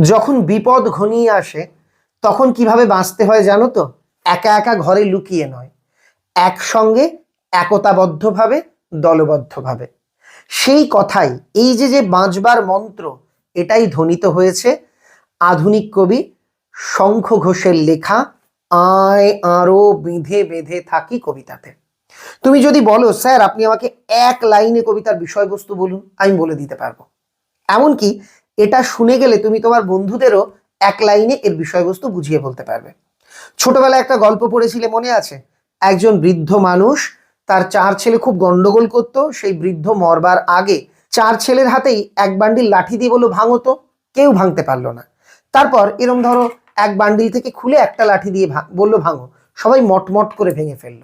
যখন বিপদ ঘনিয়ে আসে, তখন কীভাবে বাঁচতে হয় জানো তো? একা একা ঘরে লুকিয়ে নয়। একসঙ্গে একতাবদ্ধভাবে, দলবদ্ধভাবে। সেই কথাই, এই যে যে বাঁচবার মন্ত্র, এটাই ধ্বনিত হয়েছে। আধুনিক কবি শঙ্খ ঘোষের লেখা, আয় আরও বেঁধে বেঁধে থাকি কবিতাতে। তুমি যদি বলো, স্যার, আপনি আমাকে এক লাইনে কবিতার বিষয়বস্তু বলুন, আমি বলে দিতে পারব। এমনকি এটা শুনে গেলে তুমি তোমার বন্ধুদেরও এক লাইনে এর বিষয়বস্তু বুঝিয়ে বলতে পারবে। ছোটবেলায় একটা গল্প পড়েছিলে মনে আছে? একজন বৃদ্ধ মানুষ, তার চার ছেলে খুব গন্ডগোল করত, সেই বৃদ্ধ মরবার আগে চার ছেলের হাতেই এক বান্ডিল লাঠি দিয়ে বলল, ভাঙো তো। কেউ ভাঙতে পারল না। তারপর এরম ধরো এক বান্ডিল থেকে খুলে একটা লাঠি দিয়ে বলল, ভাঙো। সবাই মটমট করে ভেঙে ফেলল।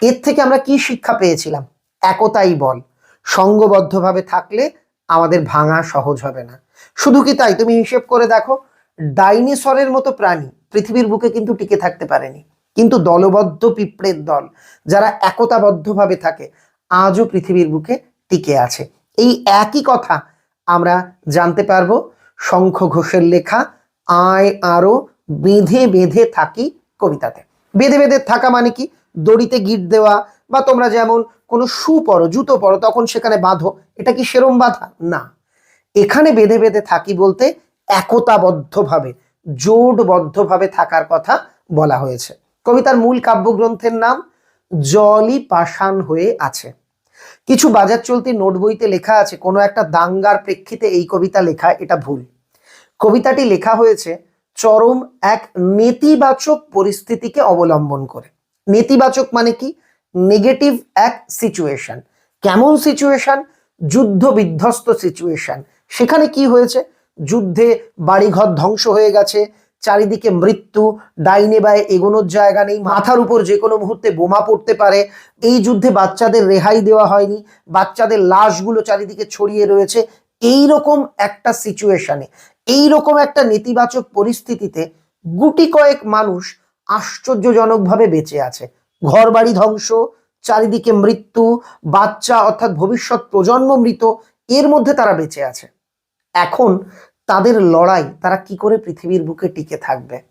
এর থেকে আমরা কি শিক্ষা পেয়েছিলাম? একতাই বল। সঙ্গবদ্ধভাবে থাকলে আমাদের ভাঙা সহজ হবে না। শুধু কি তাই? তুমি হিসেব করে দেখো, ডাইনোসরের মতো প্রাণী পৃথিবীর বুকে কিন্তু টিকে থাকতে পারেনি। কিন্তু দলবদ্ধ পিঁপড়ের দল, যারা একতাবদ্ধভাবে থাকে, আজও পৃথিবীর বুকে টিকে আছে। এই একই কথা আমরা জানতে পারব শঙ্খ ঘোষের লেখা, আয় আরও বেঁধে বেঁধে থাকি কবিতাতে। বেঁধে বেঁধে থাকা মানে কি? দড়িতে গিট দেওয়া বা তোমরা যেমন কোনো শু পরো, জুতো পরো, তখন সেখানে বাঁধো, এটা কি সেরম বাঁধা? না। এখানে বেঁধে বেঁধে থাকি বলতে একতাবদ্ধভাবে, জোটবদ্ধভাবে থাকার কথা বলা হয়েছে। কবিতার মূল কাব্যগ্রন্থের নাম জলই পাষাণ হয়ে আছে। কিছু বাজার চলতি নোট বইতে লেখা আছে, কোনো একটা দাঙ্গার প্রেক্ষিতে এই কবিতা লেখা, এটা ভুল। কবিতাটি লেখা হয়েছে চরম এক নেতিবাচক পরিস্থিতিকে অবলম্বন করে। নেতিবাচক মানে কি? নেগেটিভ এক সিচুয়েশন কেমন সিচুয়েশন যুদ্ধ বিধ্বস্ত সিচুয়েশন সেখানে কি হয়েছে? যুদ্ধে বাড়িঘর ধ্বংস হয়ে গেছে, চারিদিকে মৃত্যু, ডাইনে বায়ে এগোনোর জায়গা নেই, মাথার উপর যে কোনো মুহূর্তে বোমা পড়তে পারে। এই যুদ্ধে বাচ্চাদের রেহাই দেওয়া হয়নি, বাচ্চাদের লাশগুলো চারিদিকে ছড়িয়ে রয়েছে। এই রকম একটা সিচুয়েশনে এই রকম একটা নেতিবাচক পরিস্থিতিতে গুটি কয়েক মানুষ আশ্চর্যজনকভাবে বেঁচে আছে। ঘর বাড়ি ধ্বংস, চারিদিকে মৃত্যু, বাচ্চা অর্থাৎ ভবিষ্যৎ প্রজন্ম মৃত, এর মধ্যে তারা বেঁচে আছে। এখন তাদের লড়াই তারা কি করে পৃথিবীর বুকে টিকে থাকবে?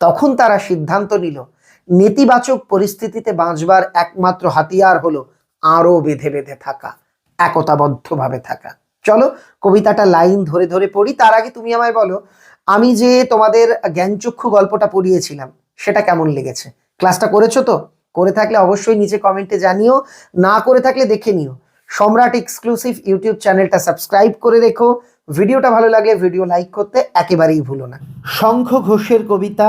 তখন তারা সিদ্ধান্ত নিল, নেতিবাচক পরিস্থিতিতে বাঁচবার একমাত্র হাতিয়ার হলো আরও বেঁধে বেঁধে থাকা, একতাবদ্ধভাবে থাকা। চলো কবিতাটা লাইন ধরে ধরে পড়ি, তার আগে তুমি আমায় বলো, আমি যে তোমাদের জ্ঞানচক্ষু গল্পটা পড়িয়েছিলাম, সেটা কেমন লেগেছে? ক্লাসটা করেছ তো? করে থাকলে অবশ্যই নিচে কমেন্টে জানিও, না করে থাকলে দেখে নিও। সম্রাট এক্সক্লুসিভ ইউটিউব চ্যানেলটা সাবস্ক্রাইব করে রেখো। ভিডিওটা ভালো লাগলে ভিডিও লাইক করতে একেবারেই ভুলো না। শঙ্খ ঘোষের কবিতা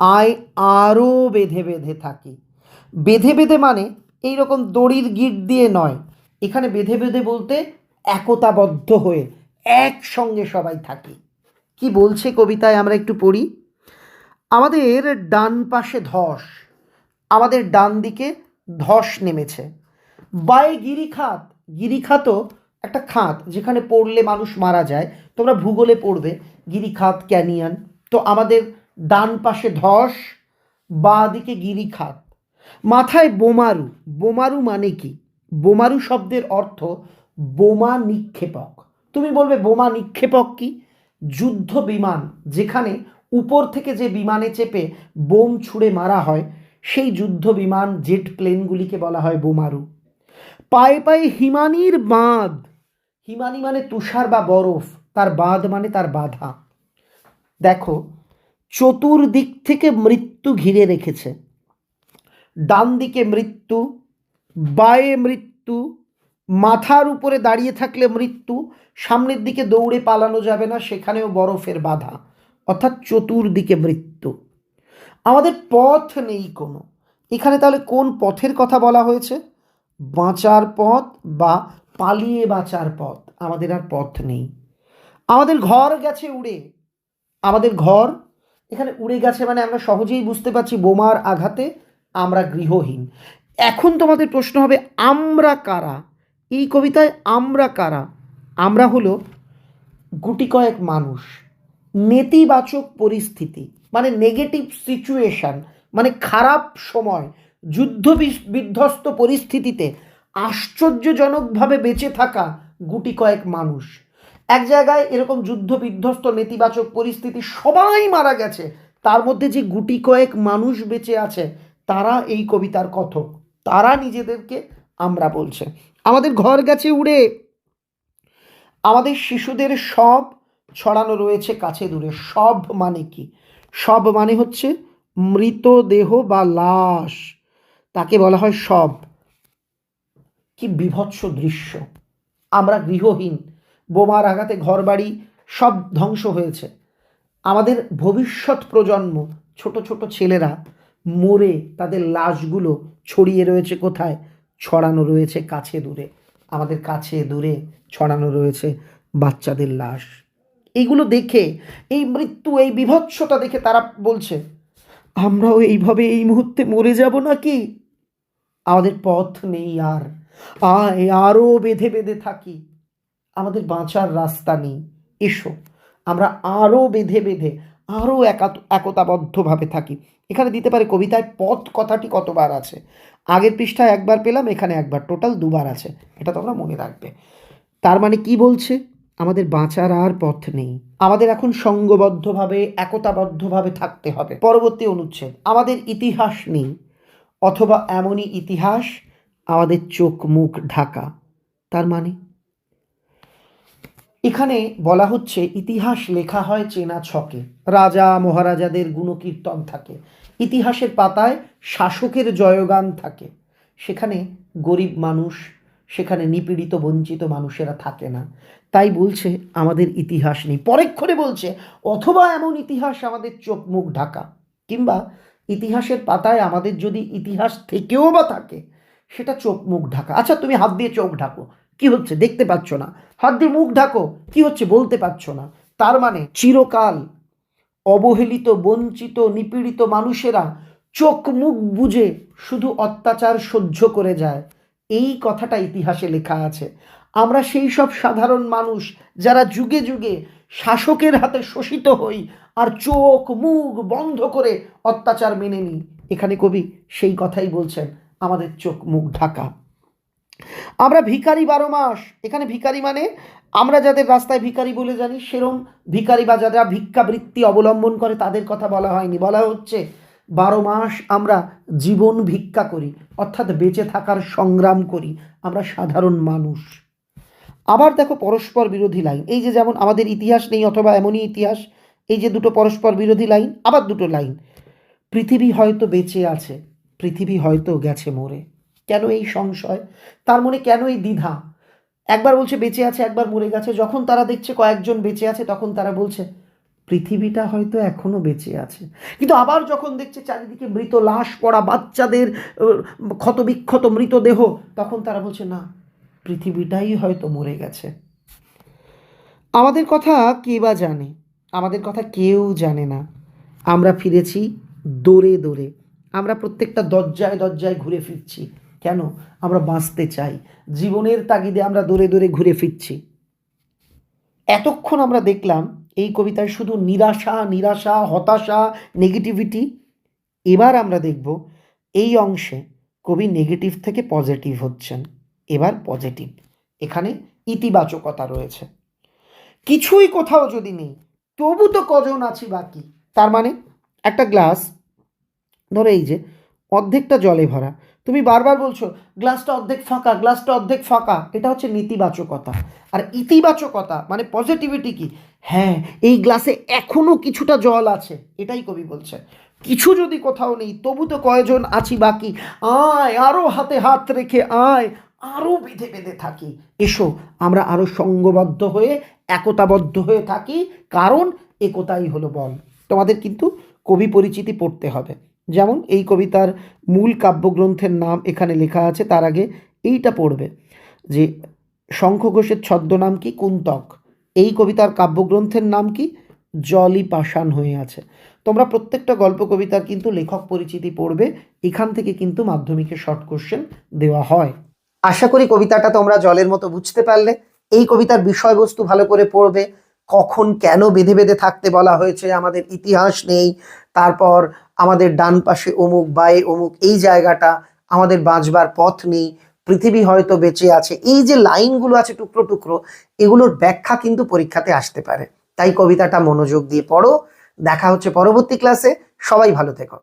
আয় আরও বেঁধে বেঁধে থাকি। বেঁধে বেঁধে মানে এই রকম দড়ির গিট দিয়ে নয়। এখানে বেঁধে বেঁধে বলতে একতাবদ্ধ হয়ে একসঙ্গে সবাই থাকি। কি বলছে কবিতায় আমরা একটু পড়ি? আমাদের ডান পাশে ধস। আমাদের ডান দিকে ধস নেমেছে। বাই গিরিখাত গিরিখাতও একটা খাত যেখানে পড়লে মানুষ মারা যায়, তোমরা ভূগোলে পড়বে, গিরিখাত, ক্যানিয়ান। তো আমাদের ডান পাশে ধস, বাঁ দিকে গিরিখাত। মাথায় বোমারু বোমারু মানে কি? বোমারু শব্দের অর্থ বোমা নিক্ষেপক। তুমি বলবে বোমা নিক্ষেপক কি? যুদ্ধ বিমান, যেখানে উপর থেকে যে বিমানে চেপে বোম ছুঁড়ে মারা হয় সেই যুদ্ধ বিমান জেট প্লেনগুলিকে বলা হয় বোমারু। পায়ে পায়ে হিমানির বাঁধ। হিমানি মানে তুষার বা বরফ, তার বাঁধ মানে তার বাধা। দেখো, চতুর্দিক থেকে মৃত্যু ঘিরে রেখেছে। ডান দিকে মৃত্যু, বায়ে মৃত্যু, মাথার উপরে দাঁড়িয়ে থাকলে মৃত্যু, সামনের দিকে দৌড়ে পালানো যাবে না, সেখানেও বরফের বাধা। অর্থাৎ চতুর্দিকে মৃত্যু। আমাদের পথ নেই কোনো। এখানে তাহলে কোন পথের কথা বলা হয়েছে? বাঁচার পথ বা পালিয়ে বাঁচার পথ, আমাদের আর পথ নেই। আমাদের ঘর গেছে উড়ে। আমাদের ঘর, এখানে উড়ে গেছে মানে আমরা সহজেই বুঝতে পারছি বোমার আঘাতে আমরা গৃহহীন। এখন তোমাদের প্রশ্ন হবে, আমরা কারা? এই কবিতায় আমরা কারা? আমরা হলো গুটি কয়েক মানুষ, নেতিবাচক পরিস্থিতি। মানে নেগেটিভ সিচুয়েশন মানে খারাপ সময়, যুদ্ধ বিধ্বস্ত পরিস্থিতিতে আশ্চর্যজনকভাবে বেঁচে থাকা গুটি কয়েক মানুষ। এক জায়গায় এরকম যুদ্ধ বিধ্বস্ত নেতিবাচক পরিস্থিতি সবাই মারা গেছে, তার মধ্যে যে গুটি কয়েক মানুষ বেঁচে আছে, তারা এই কবিতার কথক। তারা নিজেদেরকে আমরা বলছে। আমাদের ঘর গেছে উড়ে। আমাদের শিশুদের সব ছড়ানো রয়েছে কাছে দূরে। সব মানে কি? সব মানে হচ্ছে মৃতদেহ বা লাশ। তাকে বলা হয় সব। কি বিভৎস দৃশ্য। আমরা গৃহহীন, বোমার আঘাতে ঘরবাড়ি সব ধ্বংস হয়েছে। আমাদের ভবিষ্যৎ প্রজন্ম, ছোট ছোট ছেলেরা মরে তাদের লাশগুলো ছড়িয়ে রয়েছে কোথায়? ছড়ানো রয়েছে কাছে দূরে। আমাদের কাছে দূরে ছড়ানো রয়েছে বাচ্চাদের লাশ। এইগুলো দেখে, এই মৃত্যু, এই বিভৎসতা দেখে তারা বলছে, আমরাও এইভাবে এই মুহূর্তে মরে যাব নাকি? আমাদের পথ নেই আর। আয় আরও বেঁধে বেঁধে থাকি। আমাদের বাঁচার রাস্তা নেই। এসো, আমরা আরও বেঁধে বেঁধে আরও একাত, একতাবদ্ধভাবে থাকি। এখানে দিতে পারে কবিতায় পথ কথাটি কতবার আছে। আগের পৃষ্ঠায় একবার পেলাম, এখানে একবার, টোটাল দুবার আছে। এটা তোমরা মনে রাখবে। তার মানে কি বলছে? আমাদের বাঁচার আর পথ নেই। আমাদের এখন সঙ্গবদ্ধভাবে, একতাবদ্ধভাবে থাকতে হবে। পরবর্তী অনুচ্ছেদ, আমাদের ইতিহাস নেই, অথবা এমনই ইতিহাস, আমাদের চোখ মুখ ঢাকা। তার মানে? এখানে বলা হচ্ছে, ইতিহাস লেখা হয় চেনা ছকে। রাজা, মহারাজাদের গুণকীর্তন থাকে। ইতিহাসের পাতায় শাসকের জয়গান থাকে। সেখানে গরিব মানুষ সেখানে নিপীড়িত, বঞ্চিত মানুষেরা থাকে না। তাই বলছে, আমাদের ইতিহাস নেই। পরেক্ষণে বলছে, অথবা এমন ইতিহাস আমাদের চোখ মুখ ঢাকা। কিংবা ইতিহাসের পাতায় আমাদের যদি ইতিহাস থেকেও বা থাকে, সেটা চোখ মুখ ঢাকা। আচ্ছা তুমি হাত দিয়ে চোখ ঢাকো। কি হচ্ছে? দেখতে পাচ্ছ না। হাত দিয়ে মুখ ঢাকো। কি হচ্ছে? বলতে পারছ না। তার মানে চিরকাল অবহেলিত, বঞ্চিত, নিপীড়িত মানুষেরা চোখ মুখ বুঝে শুধু অত্যাচার সহ্য করে যায়। এই কথাটা ইতিহাসে লেখা আছে। আমরা সেই সব সাধারণ মানুষ যারা যুগে যুগে শাসকের হাতে শোষিত হই আর চোখ মুখ বন্ধ করে অত্যাচার মেনে নিই। এখানে কবি সেই কথাই বলছেন, আমাদের চোখ মুখ ঢাকা। আমরা ভিখারি বারো মাস, এখানে ভিখারি মানে আমরা যাদের রাস্তায় ভিখারি বলে জানি, সেরম ভিখারি বা যারা ভিক্ষাবৃত্তি অবলম্বন করে তাদের কথা বলা হয়নি। বলা হচ্ছে বারো মাস আমরা জীবন ভিক্ষা করি, অর্থাৎ বেঁচে থাকার সংগ্রাম করি, আমরা সাধারণ মানুষ। আবার দেখো পরস্পর বিরোধী লাইন, এই যে যেমন আমাদের ইতিহাস নেই অথবা এমনই ইতিহাস, এই যে দুটো পরস্পর বিরোধী লাইন, আবার দুটো লাইন। পৃথিবী হয়তো বেঁচে আছে, পৃথিবী হয়তো গেছে মরে। কেন এই সংশয়? তার মনে কেন এই দ্বিধা? একবার বলছে বেঁচে আছে, একবার মরে গেছে। যখন তারা দেখছে কয়েকজন বেঁচে আছে, তখন তারা বলছে পৃথিবীটা হয়তো এখনও বেঁচে আছে। কিন্তু আবার যখন দেখছে চারিদিকে মৃত লাশ পড়া বাচ্চাদের ক্ষতবিক্ষত মৃতদেহ, তখন তারা বলছে, না, পৃথিবীটাই হয়তো মরে গেছে। আমাদের কথা কে বা জানে? আমাদের কথা কেউ জানে না। আমরা ফিরেছি দৌড়ে দৌড়ে। আমরা প্রত্যেকটা দরজায় দরজায় ঘুরে ফিরছি। কেন? আমরা বাঁচতে চাই। জীবনের তাগিদে আমরা দৌড়ে দৌড়ে ঘুরে ফিরছি। এতক্ষণ আমরা দেখলাম এই কবিতায় শুধু নিরাশা নিরাশা, হতাশা নেগেটিভিটি এবার আমরা দেখব এই অংশে কবি নেগেটিভ থেকে পজিটিভ হচ্ছেন। এবার পজিটিভ এখানে ইতিবাচকতা রয়েছে। কিছুই কোথাও যদি নেই, তবু তো কজন আছি বাকি। তার মানে একটা গ্লাস, ধরো এই যে, অর্ধেকটা জলে ভরা। তুমি বারবার বলছো, গ্লাসটা অর্ধেক ফাঁকা, গ্লাসটা অর্ধেক ফাঁকা। এটা হচ্ছে নেতিবাচকতা। আর ইতিবাচকতা মানে পজিটিভিটি কি? হ্যাঁ এই গ্লাসে এখনও কিছুটা জল আছে, এটাই কবি বলছে কিছু যদি কোথাও নেই, তবু তো কয়জন আছি বাকি? আয় আরও হাতে হাত রেখে আয় আরও বেঁধে বেঁধে থাকি। এসো, আমরা আরও সঙ্গবদ্ধ হয়ে, একতাবদ্ধ হয়ে থাকি, কারণ একতাই হলো বল। তোমাদের কিন্তু কবি পরিচিতি পড়তে হবে। যেমন এই কবিতার মূল কাব্যগ্রন্থের নাম এখানে লেখা আছে, তার আগে এইটা পড়বে যে শঙ্খ ঘোষের ছদ্মনাম কি? কুন্তক। এই কবিতার কাব্যগ্রন্থের নাম কি? জলই পাষাণ হয়ে আছে। তোমরা প্রত্যেকটা গল্প কবিতার কিন্তু লেখক পরিচিতি পড়বে। এখান থেকে কিন্তু মাধ্যমিকে শর্ট কোশ্চেন দেওয়া হয়। আশা করি কবিতাটা তোমরা জলের মতো বুঝতে পারলে। এই কবিতার বিষয়বস্তু ভালো করে পড়বে। কখন কেন বেঁধে বেঁধে থাকতে বলা হয়েছে? আমাদের ইতিহাস নেই। তারপর আমাদের ডান পাশে অমুক, বায়ে অমুক, এই জায়গাটা আমাদের বাঁচবার পথ নেই। পৃথিবী হয়তো বেঁচে আছে। এই যে লাইনগুলো আছে টুকরো টুকরো, এগুলোর ব্যাখ্যা কিন্তু পরীক্ষাতে আসতে পারে। তাই কবিতাটা মনোযোগ দিয়ে পড়ো। দেখা হচ্ছে পরবর্তী ক্লাসে সবাই ভালো থেকো।